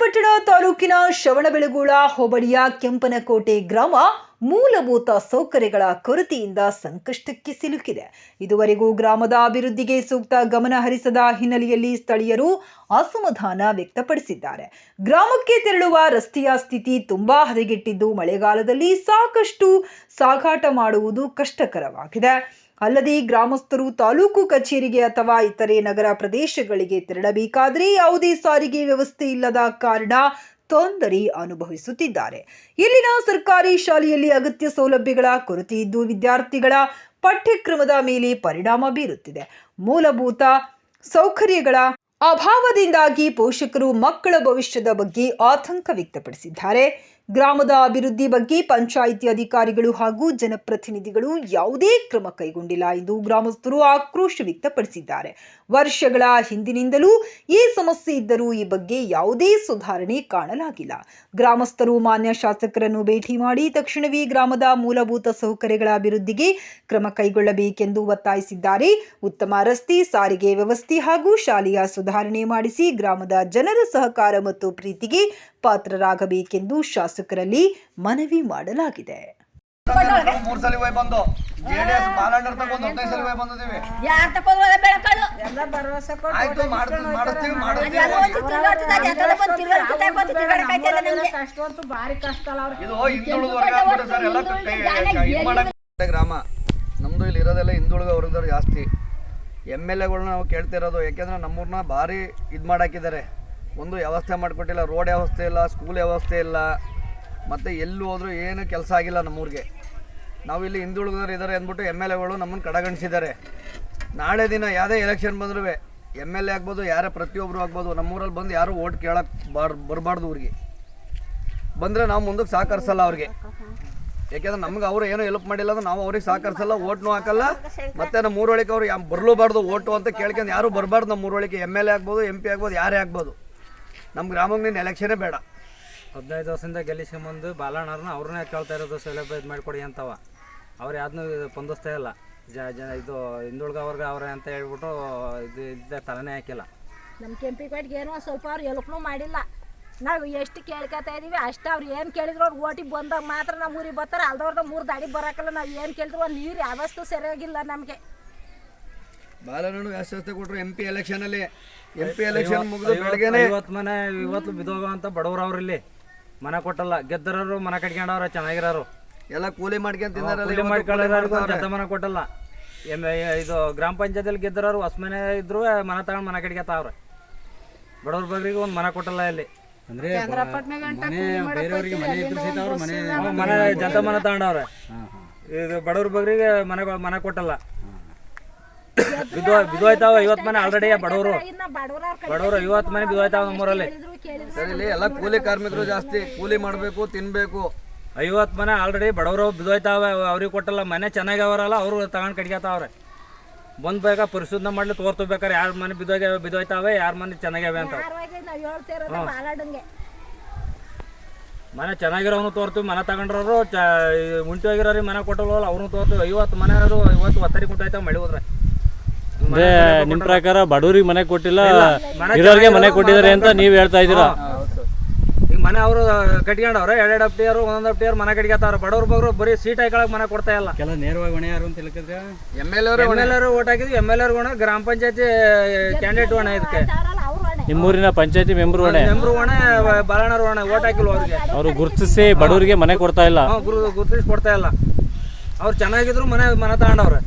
ಶ್ರೀರಂಗಪಟ್ಟಣ ತಾಲೂಕಿನ ಶ್ರವಣಬೆಳಗೊಳ, ಹೋಬಳಿಯ ಕೆಂಪನಕೋಟೆ ಗ್ರಾಮ ಮೂಲಭೂತ ಸೌಕರ್ಯಗಳ ಕೊರತೆಯಿಂದ ಸಂಕಷ್ಟಕ್ಕೆ ಸಿಲುಕಿದೆ. ಇದುವರೆಗೂ ಗ್ರಾಮದ ಅಭಿವೃದ್ಧಿಗೆ ಸೂಕ್ತ ಗಮನ ಹರಿಸದ ಹಿನ್ನೆಲೆಯಲ್ಲಿ ಸ್ಥಳೀಯರು ಅಸಮಾಧಾನ ವ್ಯಕ್ತಪಡಿಸಿದ್ದಾರೆ. ಗ್ರಾಮಕ್ಕೆ ತೆರಳುವ ರಸ್ತೆಯ ಸ್ಥಿತಿ ತುಂಬಾ ಹದಗೆಟ್ಟಿದ್ದು, ಮಳೆಗಾಲದಲ್ಲಿ ಸಾಕಷ್ಟು ಸಾಗಾಟ ಮಾಡುವುದು ಕಷ್ಟಕರವಾಗಿದೆ. ಅಲ್ಲದೆ ಗ್ರಾಮಸ್ಥರು ತಾಲೂಕು ಕಚೇರಿಗೆ ಅಥವಾ ಇತರೆ ನಗರ ಪ್ರದೇಶಗಳಿಗೆ ತೆರಳಬೇಕಾದರೆ ಯಾವುದೇ ಸಾರಿಗೆ ವ್ಯವಸ್ಥೆ ಇಲ್ಲದ ಕಾರಣ ತೊಂದರೆ ಅನುಭವಿಸುತ್ತಿದ್ದಾರೆ. ಇಲ್ಲಿನ ಸರ್ಕಾರಿ ಶಾಲೆಯಲ್ಲಿ ಅಗತ್ಯ ಸೌಲಭ್ಯಗಳ ಕೊರತೆ ಇದ್ದು ವಿದ್ಯಾರ್ಥಿಗಳ ಪಠ್ಯಕ್ರಮದ ಮೇಲೆ ಪರಿಣಾಮ ಬೀರುತ್ತಿದೆ. ಮೂಲಭೂತ ಸೌಕರ್ಯಗಳ ಅಭಾವದಿಂದಾಗಿ ಪೋಷಕರು ಮಕ್ಕಳ ಭವಿಷ್ಯದ ಬಗ್ಗೆ ಆತಂಕ ವ್ಯಕ್ತಪಡಿಸಿದ್ದಾರೆ. ಗ್ರಾಮದ ಅಭಿವೃದ್ಧಿ ಬಗ್ಗೆ ಪಂಚಾಯಿತಿ ಅಧಿಕಾರಿಗಳು ಹಾಗೂ ಜನಪ್ರತಿನಿಧಿಗಳು ಯಾವುದೇ ಕ್ರಮ ಕೈಗೊಂಡಿಲ್ಲ ಎಂದು ಗ್ರಾಮಸ್ಥರು ಆಕ್ರೋಶ ವ್ಯಕ್ತಪಡಿಸಿದ್ದಾರೆ. ವರ್ಷಗಳ ಹಿಂದಿನಿಂದಲೂ ಈ ಸಮಸ್ಯೆ ಇದ್ದರೂ ಈ ಬಗ್ಗೆ ಯಾವುದೇ ಸುಧಾರಣೆ ಕಾಣಲಾಗಿಲ್ಲ. ಗ್ರಾಮಸ್ಥರು ಮಾನ್ಯ ಶಾಸಕರನ್ನು ಭೇಟಿ ಮಾಡಿ ತಕ್ಷಣವೇ ಗ್ರಾಮದ ಮೂಲಭೂತ ಸೌಕರ್ಯಗಳ ಅಭಿವೃದ್ಧಿಗೆ ಕ್ರಮ ಕೈಗೊಳ್ಳಬೇಕೆಂದು ಒತ್ತಾಯಿಸಿದ್ದಾರೆ. ಉತ್ತಮ ರಸ್ತೆ, ಸಾರಿಗೆ ವ್ಯವಸ್ಥೆ ಹಾಗೂ ಶಾಲೆಯ ಸುಧಾರಣೆ ಮಾಡಿಸಿ ಗ್ರಾಮದ ಜನರ ಸಹಕಾರ ಮತ್ತು ಪ್ರೀತಿಗೆ ಪಾತ್ರರಾಗಬೇಕೆಂದು ಶಾಸಕರಲ್ಲಿ ಮನವಿ ಮಾಡಲಾಗಿದೆ. ಮೂರ್ ಸಲ ಹೋಗಿ ಬಂದು. ಜೆಡಿಎಸ್ ಮಾಲಾಂಡರ್ ತಗೊಂಡು ಹದಿನೈದು ಸಲ ಹೋಗಿ ಬಂದಿದ್ದೀವಿ. ಯಾರ್ ತಕೊಂಡ್ರ ಬೆಳಕಳು? ಎಲ್ಲ ಭರವಸೆ ಆಯ್ತು ಮಾಡ್ತೀವಿ ಮಾಡಿಸ್ತೀವಿ ಅದು ಎಲ್ಲ ಒಂದು ತಿರ್ಗಾಡ್ತಿದ್ದಾಗ ಎತ್ತದ ಬಂದು ತಿರ್ಗಾಡ್ತಿದ್ದ ಬಂದು ತಿರ್ಗಾಡಕ್ಕಾಯ್ತಲ್ಲ ನಮ್ಗೆ. ಕಷ್ಟ ಅಂತೂ ಭಾರಿ ಕಷ್ಟ ಅಲ್ಲ ಇದು ಹಿಂದುಳಿದ ವರ್ಗ ಆಗ್ಬಿಟ್ಟು ಸರ್ ಎಲ್ಲ ಕೈ ಗ್ರಾಮ. ನಮ್ದು ಇಲ್ಲಿ ಇರೋದೆಲ್ಲ ಹಿಂದುಳಿದ ವರ್ಗದವ್ರು ಜಾಸ್ತಿ. ಎಂ ಎಲ್ ಎಗಳನ್ನ ನಾವು ಕೇಳ್ತಿರೋದು ಯಾಕೆಂದ್ರೆ ನಮ್ಮೂರನ್ನ ಭಾರಿ ಇದು ಮಾಡಾಕಿದ್ದಾರೆ. ಒಂದು ವ್ಯವಸ್ಥೆ ಮಾಡಿಕೊಟ್ಟಿಲ್ಲ, ರೋಡ್ ವ್ಯವಸ್ಥೆ ಇಲ್ಲ ಸ್ಕೂಲ್ ವ್ಯವಸ್ಥೆ ಇಲ್ಲ. ಮತ್ತು ಎಲ್ಲಿ ಹೋದರೂ ಏನು ಕೆಲಸ ಆಗಿಲ್ಲ ನಮ್ಮೂರಿಗೆ. ನಾವು ಇಲ್ಲಿ ಹಿಂದುಳಿದವರು ಇದ್ದಾರೆ ಅಂದ್ಬಿಟ್ಟು ಎಂ ಎಲ್ ಎಗಳು ನಮ್ಮನ್ನು ಕಡೆಗಣಿಸಿದ್ದಾರೆ. ನಾಳೆ ದಿನ ಯಾವುದೇ ಎಲೆಕ್ಷನ್ ಬಂದರೂ ಎಂ ಎಲ್ ಎ ಆಗ್ಬೋದು, ಯಾರೇ ಪ್ರತಿಯೊಬ್ಬರು ಆಗ್ಬೋದು, ನಮ್ಮೂರಲ್ಲಿ ಬಂದು ಯಾರೂ ಓಟ್ ಕೇಳಕ್ಕೆ ಬಾರ್, ಬರಬಾರ್ದು ಊರಿಗೆ. ಬಂದರೆ ನಾವು ಮುಂದಕ್ಕೆ ಸಹಕರಿಸಲ್ಲ ಅವ್ರಿಗೆ. ಯಾಕೆಂದ್ರೆ ನಮ್ಗೆ ಅವರು ಏನೂ ಹೆಲ್ಪ್ ಮಾಡಿಲ್ಲ ಅಂದ್ರೆ ನಾವು ಅವ್ರಿಗೆ ಸಹಕರಿಸಲ್ಲ ಓಟ್ನು ಹಾಕಲ್ಲ. ಮತ್ತೆ ನಮ್ಮ ಊರೊಳಗೆ ಅವ್ರು ಬರಲೂಬಾರ್ದು ಓಟು ಅಂತ ಕೇಳ್ಕೊಂಡು ಯಾರೂ ಬರಬಾರ್ದು ನಮ್ಮ ಊರೊಳಗೆ. ಎಂ ಎಲ್ ಎ ಆಗ್ಬೋದು, ಎಂ ಪಿ ಆಗ್ಬೋದು, ಯಾರೇ ಆಗ್ಬೋದು. ನಮ್ಮ ಗ್ರಾಮಕ್ಕೆ ನೀನು ಎಲೆಕ್ಷನೇ ಬೇಡ. ಹದಿನೈದು ವರ್ಷದಿಂದ ಗೆಲ್ಲಿಸ್ಕೊಂಬಂದು ಬಾಲಣ್ಣವ್ರನ್ನ ಅವ್ರನ್ನೇ ಕೇಳ್ತಾ ಇರೋದು ಸೌಲಭ್ಯ ಇದು ಮಾಡಿಕೊಡಿ ಅಂತವ. ಅವ್ರು ಯಾವ್ದನ್ನೂ ಸ್ಪಂದಿಸ್ತಾ ಇಲ್ಲ. ಜ ಜ ಇದು ಹಿಂದುಳಿದ ವರ್ಗ ಅವ್ರೆ ಅಂತ ಹೇಳ್ಬಿಟ್ಟು ಇದು ಇದ್ದ ತಲೆನೇ ಹಾಕಿಲ್ಲ. ನಮ್ಮ ಕೆಂಪಿ ಕಟ್ಟಿಗೆ ಏನೋ ಸ್ವಲ್ಪ ಅವ್ರು ಎಲ್ಪ್ನು ಮಾಡಿಲ್ಲ. ನಾವು ಎಷ್ಟು ಕೇಳ್ಕೊತಾ ಇದೀವಿ ಅಷ್ಟೇ ಅವ್ರು ಏನು ಕೇಳಿದ್ರು ಅವ್ರು ಓಟಿಗೆ ಬಂದಾಗ ಮಾತ್ರ ನಮ್ಮ ಊರಿಗೆ ಬರ್ತಾರೆ. ಅಲ್ದವ್ರದ್ದು ಮೂರು ದಾಡಿ ಬರೋಕ್ಕಲ್ಲ ನಾವು ಏನು ಕೇಳಿದ್ರು ನೀರು ಯಾವತ್ತೂ ಸರಿಯಾಗಿಲ್ಲ ನಮಗೆ. ಬಾಲನನ್ನು ವ್ಯವಸ್ಥೆ ಕೊಟ್ಟರು ಎಂ ಪಿ ಎಲೆಕ್ಷನಲ್ಲಿ ಎಂ ಪಿ ಎಲೆಕ್ಷನ್ ಮುಗಿದು ಬೆಳಗ್ಗೆನೆ ಇವತ್ತು ಮನೆ ಇವತ್ತು ಬಿದ್ದೋಗ ಅಂತ ಬಡವ್ರು ಅವ್ರು ಇಲ್ಲಿ. ಮನೆ ಕೊಟ್ಟಲ್ಲ. ಗೆದ್ದರೋರು ಮನೆ ಕಟ್ಕೊಂಡವ್ರ ಚೆನ್ನಾಗಿರೋರು. ಎಲ್ಲ ಕೂಲಿ ಮಾಡ್ಕೊಂಡು ತಿಂದಾರಲ್ಲ ಕೂಲಿ ಮನೆ ಕೊಟ್ಟಲ್ಲ. ಎಂ ಇದು ಗ್ರಾಮ ಪಂಚಾಯತಿಯಲ್ಲಿ ಗೆದ್ದರೋರು ಹೊಸ ಮನೆ ಇದ್ರು ಮನೆ ತಗೊಂಡು ಮನೆ ಕಟ್ಕೊತಾವ್ರೆ. ಬಡವ್ರ ಬಗ್ರಿಗೆ ಒಂದು ಮನೆ ಕೊಟ್ಟಲ್ಲ ಇಲ್ಲಿ. ಅಂದ್ರೆ ಮನೆ ಬೇರೆಯವರಿಗೆ ಮನೆ ಇದ್ರು ಸಹಿತ ಅವ್ರು ಮನೆ ಮನೆ ಜಂತ ಮನೆ ತಗೊಂಡವ್ರೆ. ಇದು ಬಡವ್ರ ಬಗ್ರಿಗೆ ಮನೆ ಮನೆ ಕೊಟ್ಟಲ್ಲ. ಬಿದ್ದು ಬಿದ್ದೋಯ್ತಾವ ಐವತ್ತು ಮನೆ ಆಲ್ರೆಡಿ ಬಡವರು. ಬಡವ್ರ ಐವತ್ತು ಮನೆ ಬಿದ್ದೋಯ್ತಾವ ನಮ್ಮೂರಲ್ಲಿ. ಸರಿ ಇಲ್ಲಿ ಎಲ್ಲ ಕೂಲಿ ಕಾರ್ಮಿಕರು ಜಾಸ್ತಿ. ಕೂಲಿ ಮಾಡಬೇಕು ತಿನ್ಬೇಕು. ಐವತ್ತು ಮನೆ ಆಲ್ರೆಡಿ ಬಡವರು ಬಿದ್ದೋಯ್ತಾವೆ ಅವ್ರಿಗೆ ಕೊಟ್ಟಲ್ಲ ಮನೆ ಚೆನ್ನಾಗವರಲ್ಲ ಅವರು ತಗೊಂಡ್ ಕಟ್ಕೊತಾವ್ರೆ. ಬಂದ್ ಬೇಗ ಪರಿಶುದ್ಧ ಮಾಡ್ಲಿ ತೋರ್ತು ಬೇಕಾರೆ ಯಾರ ಮನೆ ಬಿದ್ದೋಗ್ಯಾವ ಬಿದ್ದೋಯ್ತಾವೆ ಯಾರ ಮನೆ ಚೆನ್ನಾಗ್ಯಾವೆ ಅಂತ. ಮನೆ ಚೆನ್ನಾಗಿರೋನು ತೋರ್ತೀವಿ ಮನೆ ತಗೊಂಡ್ರವ್ರು ಚ ಹೋಗಿರೋರಿ ಹೋಗಿರೋರಿಗೆ ಮನೆ ಕೊಟ್ಟಲ್ವಲ್ಲ ಅವ್ರನ್ನೂ ತೋರ್ತೀವಿ. ಐವತ್ತು ಮನೆಯವರು ಐವತ್ತು ಒತ್ತರಿ ಕೊಟ್ಟೋಯ್ತಾವ ಮಳೆ ಹೋದ್ರೆ. ಅಂದ್ರೆ ನಿಮ್ ಪ್ರಕಾರ ಬಡವರಿಗೆ ಮನೆ ಕೊಟ್ಟಿಲ್ಲ ಮನೆ ಇರೋರಿಗೆ ಮನೆ ಕೊಟ್ಟಿದ್ದಾರೆ ಅಂತ ನೀವ್ ಹೇಳ್ತಾ ಇದ್ದೀರಾ? ಈಗ ಮನೆ ಅವರು ಕಟ್ಕೊಂಡವ್ರೆ ಎರಡೆರಡು ಅಪ್ಟಿಯರು ಒಂದೊಂದು ಅಪ್ಟಿಯರು ಮನೆ ಕಟ್ಕೊತಾವ್ರೆ. ಬಡವ್ರ ಬಗ್ರು ಬರೀ ಸೀಟ್ ಹಾಕೊಳಕ್ ಮನೆ ಕೊಡ್ತಾ ಇಲ್ಲ. ಕೆಲ ನೇರವಾಗಿ ಹೊಣೆ ಯಾರು ಅಂತ ಹೇಳಿದ್ರೆ ಎಂ ಎಲ್ ಎಂ ಎಲ್ ಎರು ಓಟ್ ಹಾಕಿದ್ವಿ. ಎಂ ಎಲ್ ಆರ್ ಒಣ ಗ್ರಾಮ ಪಂಚಾಯತಿ ಕ್ಯಾಂಡಿಡೇಟ್ ಒಣ ಇದಕ್ಕೆ ಹೊಣೆ ನಿಮ್ಮೂರಿನ ಪಂಚಾಯತಿ ಮೆಂಬರ್ ಹೊಣೆ ಮೆಂಬರ್ ಒಣ ಬಾಲಣ್ಣರು ಹೊಣೆ ಓಟ್ ಹಾಕಿಲ್ವ ಅವ್ರಿಗೆ? ಅವರು ಗುರುತಿಸಿ ಬಡವರಿಗೆ ಮನೆ ಕೊಡ್ತಾ ಇಲ್ಲ. ಗುರ್ತಿಸಿ ಗುರು ಗುರುತಿಸಿ ಕೊಡ್ತಾ ಇಲ್ಲ. ಅವ್ರು ಚೆನ್ನಾಗಿದ್ರು ಮನೆ ಮನೆ ತಗೊಂಡವ್ರೆ.